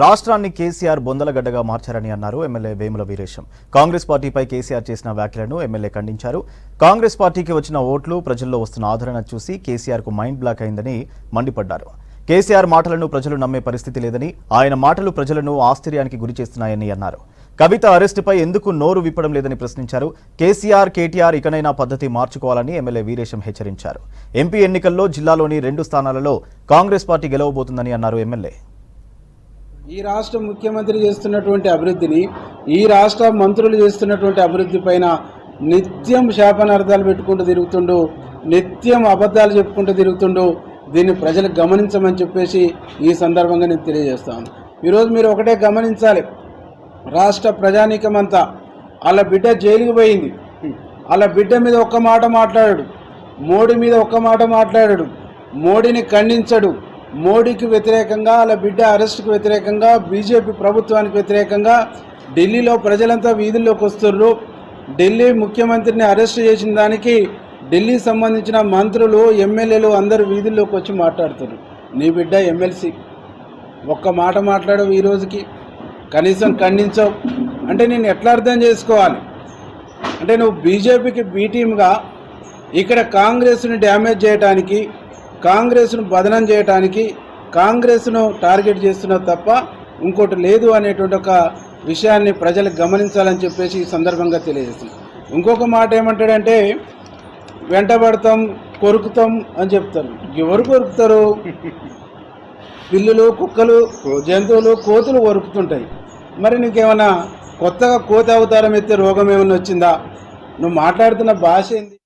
రాష్ట్రాన్ని కేసీఆర్ బొందలగడ్డగా మార్చారని అన్నారు ఎమ్మెల్యే వేముల వీరేశం. కాంగ్రెస్ పార్టీపై కేసీఆర్ చేసిన వ్యాఖ్యలను ఎమ్మెల్యే ఖండించారు. కాంగ్రెస్ పార్టీకి వచ్చిన ఓట్లు ప్రజల్లో వస్తున్న ఆదరణ చూసి కేసీఆర్కు మైండ్ బ్లాక్ అయిందని మండిపడ్డారు. కేసీఆర్ మాటలను ప్రజలు నమ్మే పరిస్థితి లేదని ఆయన మాటలు ప్రజలను ఆశ్చర్యానికి గురి చేస్తున్నాయని అన్నారు. కవిత అరెస్టుపై ఎందుకు నోరు విప్పడం లేదని ప్రశ్నించారు. కేసీఆర్ కేటీఆర్ ఇకనైనా పద్ధతి మార్చుకోవాలని ఎమ్మెల్యే వీరేశం హెచ్చరించారు. ఎంపీ ఎన్నికల్లో జిల్లాలోని రెండు స్థానాలలో కాంగ్రెస్ పార్టీ గెలవబోతుందని అన్నారు ఎమ్మెల్యే. ఈ రాష్ట్ర ముఖ్యమంత్రి చేస్తున్నటువంటి అభివృద్ధిని ఈ రాష్ట్ర మంత్రులు చేస్తున్నటువంటి అభివృద్ధి పైన నిత్యం శాపనార్థాలు పెట్టుకుంటూ తిరుగుతుండు నిత్యం అబద్ధాలు చెప్పుకుంటూ తిరుగుతుండు దీన్ని ప్రజలు గమనించమని చెప్పేసి ఈ సందర్భంగా నేను తెలియజేస్తాను ఈరోజు మీరు ఒకటే గమనించాలి రాష్ట్ర ప్రజానీకమంతా వాళ్ళ బిడ్డ జైలుకు పోయింది వాళ్ళ బిడ్డ మీద ఒక్క మాట మాట్లాడాడు మోడీ మీద ఒక్క మాట మాట్లాడాడు మోడీని ఖండించడు మోడీకి వ్యతిరేకంగా వాళ్ళ బిడ్డ అరెస్ట్కి వ్యతిరేకంగా బీజేపీ ప్రభుత్వానికి వ్యతిరేకంగా ఢిల్లీలో ప్రజలంతా వీధుల్లోకి వస్తున్నారు ఢిల్లీ ముఖ్యమంత్రిని అరెస్ట్ చేసిన దానికి ఢిల్లీ సంబంధించిన మంత్రులు ఎమ్మెల్యేలు అందరూ వీధుల్లోకి వచ్చి మాట్లాడుతున్నారు నీ బిడ్డ ఎమ్మెల్సీ ఒక్క మాట మాట్లాడవు ఈ రోజుకి. కనీసం ఖండించవు. అంటే నేను ఎట్లా అర్థం చేసుకోవాలి? అంటే నువ్వు బీజేపీకి బీటీంగా ఇక్కడ కాంగ్రెస్ని డ్యామేజ్ చేయడానికి కాంగ్రెస్ను బదనం చేయడానికి కాంగ్రెస్ను టార్గెట్ చేస్తున్నారు తప్ప ఇంకోటి లేదు అనేటువంటి ఒక విషయాన్ని ప్రజలు గమనించాలని చెప్పేసి ఈ సందర్భంగా తెలియజేస్తుంది ఇంకొక మాట ఏమంటాడంటే వెంటబడతాం కొరుకుతాం అని చెప్తారు. ఎవరు కొరుకుతారు? పిల్లులు కుక్కలు జంతువులు కోతులు కొరుకుతుంటాయి. మరి నీకేమన్నా కొత్తగా కోత అవతారం ఎత్తే రోగం ఏమైనా వచ్చిందా? నువ్వు మాట్లాడుతున్న భాష ఏంది?